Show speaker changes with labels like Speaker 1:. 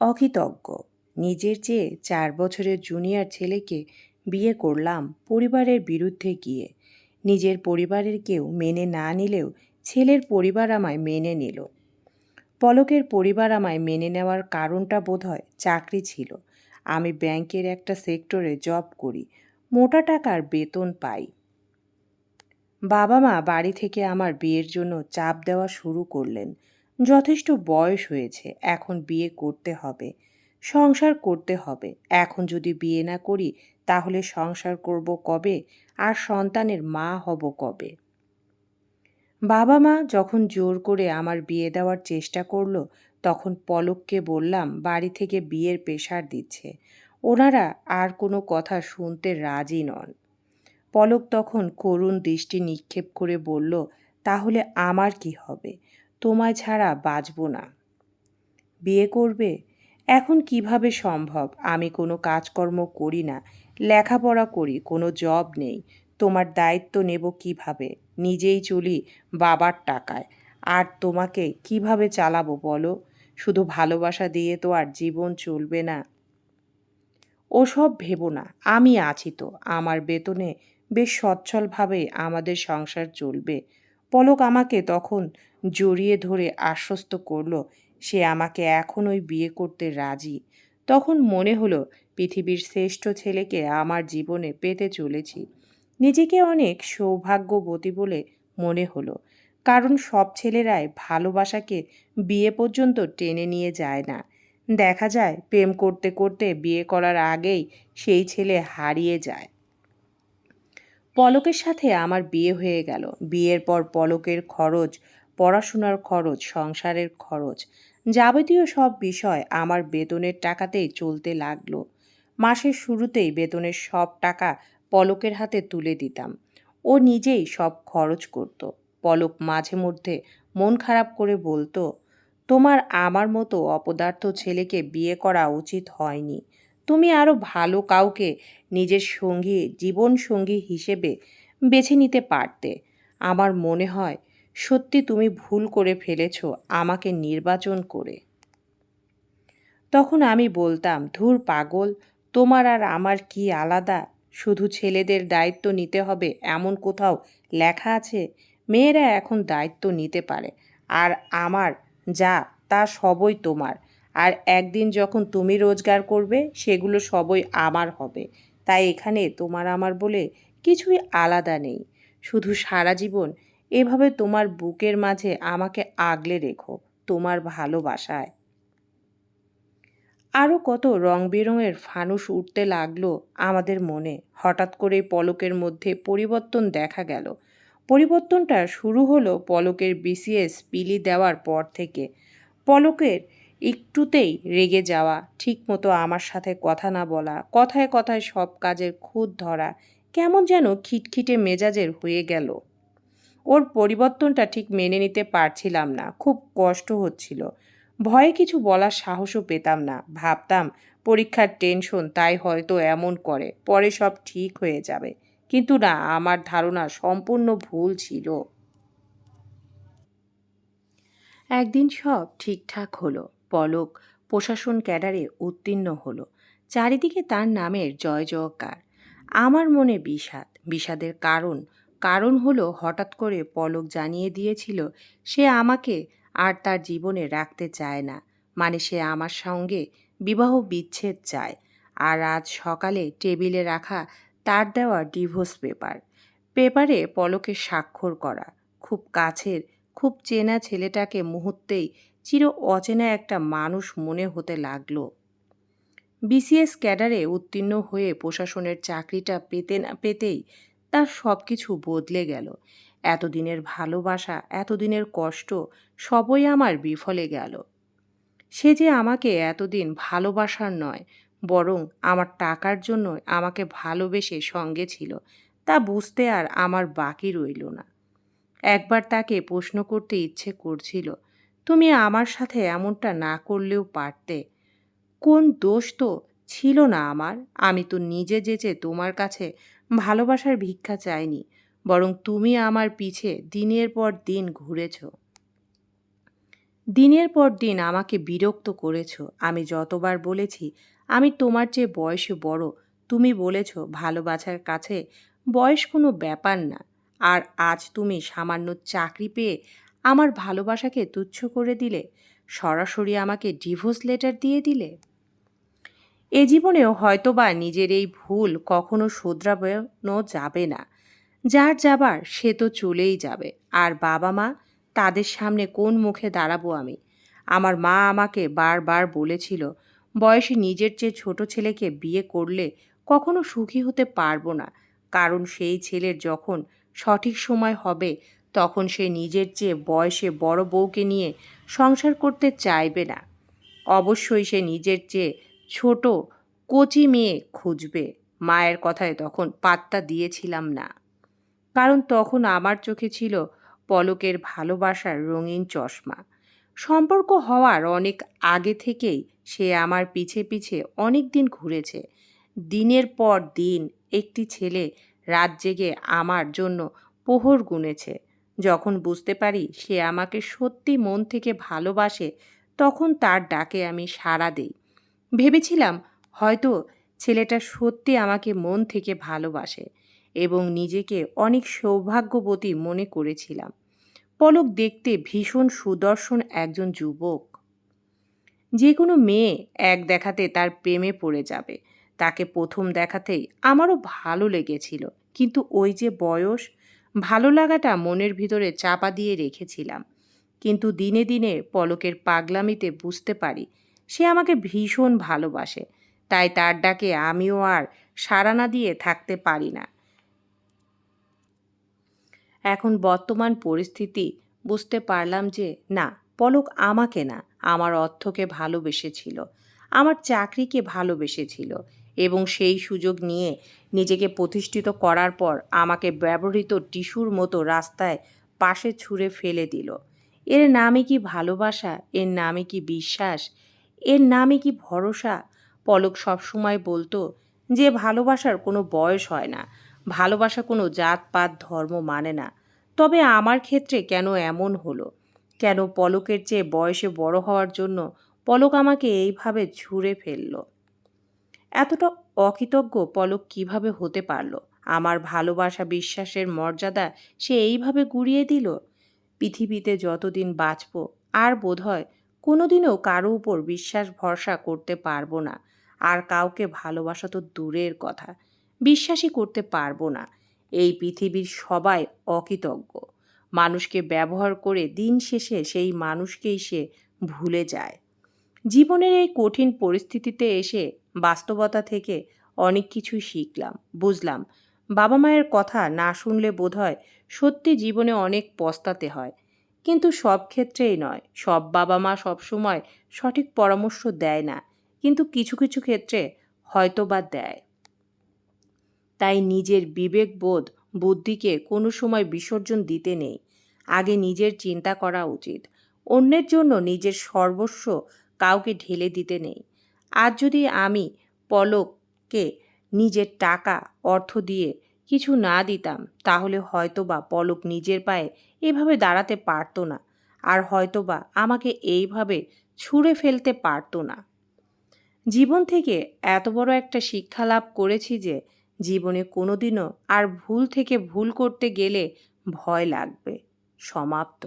Speaker 1: অকৃতজ্ঞ। নিজের চেয়ে চার বছরের জুনিয়র ছেলেকে বিয়ে করলাম পরিবারের বিরুদ্ধে গিয়ে। নিজের পরিবারের কেউ মেনে না নিলেও ছেলের পরিবার আমায় মেনে নিল। পলকের পরিবার আমায় মেনে নেওয়ার কারণটা বোধহয় চাকরি ছিল। আমি ব্যাংকের একটা সেক্টরে জব করি, মোটা টাকার বেতন পাই। বাবা মা বাড়ি থেকে আমার বিয়ের জন্য চাপ দেওয়া শুরু করলেন। যথেষ্ট বয়স হয়েছে, এখন বিয়ে করতে হবে, সংসার করতে হবে। এখন যদি বিয়ে না করি, তাহলে সংসার করব কবে আর সন্তানের মা হব কবে? বাবা মা যখন জোর করে আমার বিয়ে দেওয়ার চেষ্টা করল, তখন পলককে বললাম, বাড়ি থেকে বিয়ের প্রেশার দিচ্ছে। ওনারা আর কোনো কথা শুনতে রাজি নন। পলক তখন করুণ দৃষ্টি নিক্ষেপ করে বলল, তাহলে আমার কি হবে? তোমায় ছাড়া বাঁচব না। বিয়ে করবে? এখন কীভাবে সম্ভব? আমি কোনো কাজকর্ম করি না, লেখাপড়া করি, কোনো জব নেই। তোমার দায়িত্ব নেব কীভাবে? নিজেই চলি বাবার টাকায়। আর তোমাকে কীভাবে চালাবো বলো? শুধু ভালোবাসা দিয়ে তো আর জীবন চলবে না। ওসব ভেবো না, আমি আছি তো। আমার বেতনে বেশ সচ্ছলভাবে আমাদের সংসার চলবে। পলক আমাকে তখন জড়িয়ে ধরে আশ্বস্ত করল, সে আমাকে এখনই বিয়ে করতে রাজি। তখন মনে হলো, পৃথিবীর শ্রেষ্ঠ ছেলেকে আমার জীবনে পেতে চলেছি। নিজেকে অনেক সৌভাগ্যবতী বলে মনে হলো, কারণ সব ছেলেরাই ভালোবাসাকে বিয়ে পর্যন্ত টেনে নিয়ে যায় না। দেখা যায়, প্রেম করতে করতে বিয়ে করার আগেই সেই ছেলে হারিয়ে যায়। পলকের সাথে আমার বিয়ে হয়ে গেল। বিয়ের পর পলকের খরচ, পড়াশোনার খরচ, সংসারের খরচ যাবতীয় সব বিষয় আমার বেতনের টাকাতেই চলতে লাগল। মাসের শুরুতেই বেতনের সব টাকা পলকের হাতে তুলে দিতাম। ও নিজেই সব খরচ করত। পলক মাঝে মধ্যে মন খারাপ করে বলতো, তোমার আমার মতো অপদার্থ ছেলেকে বিয়ে করা উচিত হয়নি। তুমি আরও ভালো কাউকে নিজের সঙ্গী, জীবন সঙ্গী হিসেবে বেছে নিতে পারতে। আমার মনে হয় সত্যি তুমি ভুল করে ফেলেছ আমাকে নির্বাচন করে। তখন আমি বলতাম, ধুর পাগল, তোমার আর আমার কি আলাদা? শুধু ছেলেদের দায়িত্ব নিতে হবে, এমন কোথাও লেখা আছে? মেয়েরা এখন দায়িত্ব নিতে পারে, আর আমার যা, তা সবই তোমার। আর একদিন যখন তুমি রোজগার করবে, সেগুলো সবই আমার হবে। তাই এখানে তোমার আমার বলে কিছুই আলাদা নেই। শুধু সারা জীবন এভাবে তোমার বুকের মাঝে আমাকে আগলে রেখো, তোমার ভালোবাসায়। আরও কত রং বেরঙের ফানুস উঠতে লাগল আমাদের মনে। হঠাৎ করে পলকের মধ্যে পরিবর্তন দেখা গেল। পরিবর্তনটা শুরু হলো পলকের বিসিএস পিলি দেওয়ার পর থেকে। পলকের একটুতেই রেগে যাওয়া, ঠিকমতো আমার সাথে কথা না বলা, কথায় কথায় সব কাজের খুদ ধরা, কেমন যেন খিটখিটে মেজাজের হয়ে গেল। ওর পরিবর্তনটা ঠিক মেনে নিতে পারছিলাম না, খুব কষ্ট হচ্ছিল। ভয়ে কিছু বলার সাহসও পেতাম না, ভাবতাম পরীক্ষার টেনশন তাই হয়তো এমন করে, পরে সব ঠিক হয়ে যাবে। কিন্তু না, আমার ধারণা সম্পূর্ণ ভুল ছিল। একদিন সব ঠিকঠাক হলো। পলক প্রশাসন ক্যাডারে উত্তীর্ণ হলো। চারিদিকে তার নামের জয় জয়কার। আমার মনে বিষাদ। বিষাদের কারণ। কারণ হলো হঠাৎ করে পলক জানিয়ে দিয়েছিল, সে আমাকে আর তার জীবনে রাখতে চায় না। মানে সে আমার সঙ্গে বিবাহ বিচ্ছেদ চায়। আর আজ সকালে টেবিলে রাখা তার দেওয়া ডিভোর্স পেপার। পেপারে পলকের স্বাক্ষর করা। খুব কাছের, খুব চেনা ছেলেটাকে মুহূর্তেই চির অচেনা একটা মানুষ মনে হতে লাগল। বিসিএস ক্যাডারে উত্তীর্ণ হয়ে প্রশাসনের চাকরিটা পেতে না পেতেই তার সব কিছু বদলে গেল। এতদিনের ভালোবাসা, এতদিনের কষ্ট সবই আমার বিফলে গেল। সে যে আমাকে এতদিন ভালোবাসার নয়, বরং আমার টাকার জন্য আমাকে ভালোবেসে সঙ্গে ছিল, তা বুঝতে আর আমার বাকি রইল না। একবার তাকে প্রশ্ন করতে ইচ্ছে করছিল তুমি আমার সাথে এমনটা না করলেও পারতে। কোন দোষ তো ছিল না আমার। আমি তো নিজে যেচে তোমার কাছে ভালোবাসার ভিক্ষা চাইনি, বরং তুমি আমার পিছে দিনের পর দিন ঘুরেছ। দিনের পর দিন আমাকে বিরক্ত করেছ। আমি যতবার বলেছি, আমি তোমার চেয়ে বয়সে বড়। তুমি বলেছ, ভালোবাসার কাছে বয়স কোনো ব্যাপার না। আর আজ তুমি সামান্য চাকরি পেয়ে আমার ভালোবাসাকে তুচ্ছ করে দিলে, সরাসরি আমাকে ডিভোর্স লেটার দিয়ে দিলে? এ জীবনেও হয়তোবা নিজের এই ভুল কখনো শোধরানো যাবে না। যার যাবার সে তো চলেই যাবে। আর বাবা মা, তাদের সামনে কোন মুখে দাঁড়াবো আমি? আমার মা আমাকে বারবার বলেছিল, বয়সে নিজের চেয়ে ছোট ছেলেকে বিয়ে করলে কখনো সুখী হতে পারব না। কারণ সেই ছেলের যখন সঠিক সময় হবে তখন সে নিজের চেয়ে বয়সে বড় বউকে নিয়ে সংসার করতে চাইবে না। অবশ্যই সে নিজের চেয়ে ছোট, কচি মেয়ে খুঁজবে। মায়ের কথায় তখন পাত্তা দিয়েছিলাম না। কারণ তখন আমার চোখে ছিল পলকের ভালোবাসার রঙিন চশমা। সম্পর্ক হওয়ার অনেক আগে থেকেই সে আমার পিছে পিছে অনেক দিন ঘুরেছে। দিনের পর দিন একটি ছেলে রাত জেগে আমার জন্য পোহর গুনেছে। যখন বুঝতে পারি সে আমাকে সত্যি মন থেকে ভালোবাসে, তখন তার ডাকে আমি সাড়া দেই। ভেবেছিলাম হয়তো ছেলেটা সত্যি আমাকে মন থেকে ভালোবাসে এবং নিজেকে অনেক সৌভাগ্যবতী মনে করেছিলাম। পলক দেখতে ভীষণ সুদর্শন একজন যুবক। যে কোনো মেয়ে এক দেখাতে তার প্রেমে পড়ে যাবে। তাকে প্রথম দেখাতেই আমারও ভালো লেগেছিল। কিন্তু ওই যে বয়স ভালো লাগাটা মনের ভিতরে চাপা দিয়ে রেখেছিলাম। কিন্তু দিনে দিনে পলকের পাগলামিতে বুঝতে পারি, সে আমাকে ভীষণ ভালোবাসে। তাই তার ডাকে আমিও আর সাড়া না দিয়ে থাকতে পারি না। এখন বর্তমান পরিস্থিতি, বুঝতে পারলাম যে না, পলক আমাকে না, আমার অর্থকে ভালোবেসেছিল, আমার চাকরিকে ভালোবেসেছিল। এবং সেই সুযোগ নিয়ে নিজেকে প্রতিষ্ঠিত করার পর আমাকে ব্যবহৃত টিস্যুর মতো রাস্তায় পাশে ছুঁড়ে ফেলে দিল। এর নামে কি ভালোবাসা? এর নামে কি বিশ্বাস? এর নামে কি ভরসা? পলক সবসময় বলতো যে ভালোবাসার কোনো বয়স হয় না। ভালোবাসা কোনো জাতপাত ধর্ম মানে না। তবে আমার ক্ষেত্রে কেন এমন হলো? কেন পলকের চেয়ে বয়সে বড় হওয়ার জন্য পলক আমাকে এইভাবে ছুঁড়ে ফেলল? এতটা অকৃতজ্ঞ পলক কীভাবে হতে পারল? আমার ভালোবাসা বিশ্বাসের মর্যাদা সে এইভাবে গুড়িয়ে দিল? পৃথিবীতে যতদিন বাঁচব, আর বোধহয় কোনোদিনও কারও উপর বিশ্বাস ভরসা করতে পারব না। আর কাউকে ভালোবাসা তো দূরের কথা, বিশ্বাসই করতে পারব না। এই পৃথিবীর সবাই অকৃতজ্ঞ। মানুষকে ব্যবহার করে দিন শেষে সেই মানুষকেই সে ভুলে যায়। জীবনের এই কঠিন পরিস্থিতিতে এসে বাস্তবতা থেকে অনেক কিছুই শিখলাম, বুঝলাম। বাবা মায়ের কথা না শুনলে বোধ হয় সত্যি জীবনে অনেক পস্তাতে হয়। কিন্তু সব ক্ষেত্রেই নয়। সব বাবা মা সবসময় সঠিক পরামর্শ দেয় না। কিন্তু কিছু কিছু ক্ষেত্রে হয়তো বা দেয়। তাই নিজের বিবেকবোধ বুদ্ধিকে কোনো সময় বিসর্জন দিতে নেই। আগে নিজের চিন্তা করা উচিত। অন্যের জন্য নিজের সর্বস্ব কাউকে ঢেলে দিতে নেই। আজ যদি আমি পলককে নিজের টাকা, অর্থ দিয়ে কিছু না দিতাম, তাহলে হয়তোবা পলক নিজের পায়ে এভাবে দাঁড়াতে পারতো না, আর হয়তোবা আমাকে এইভাবে ছুঁড়ে ফেলতে পারতো না। জীবন থেকে এত বড় একটা শিক্ষা লাভ করেছি যে, জীবনে কোনোদিনও আর ভুল থেকে ভুল করতে গেলে ভয় লাগবে। সমাপ্ত।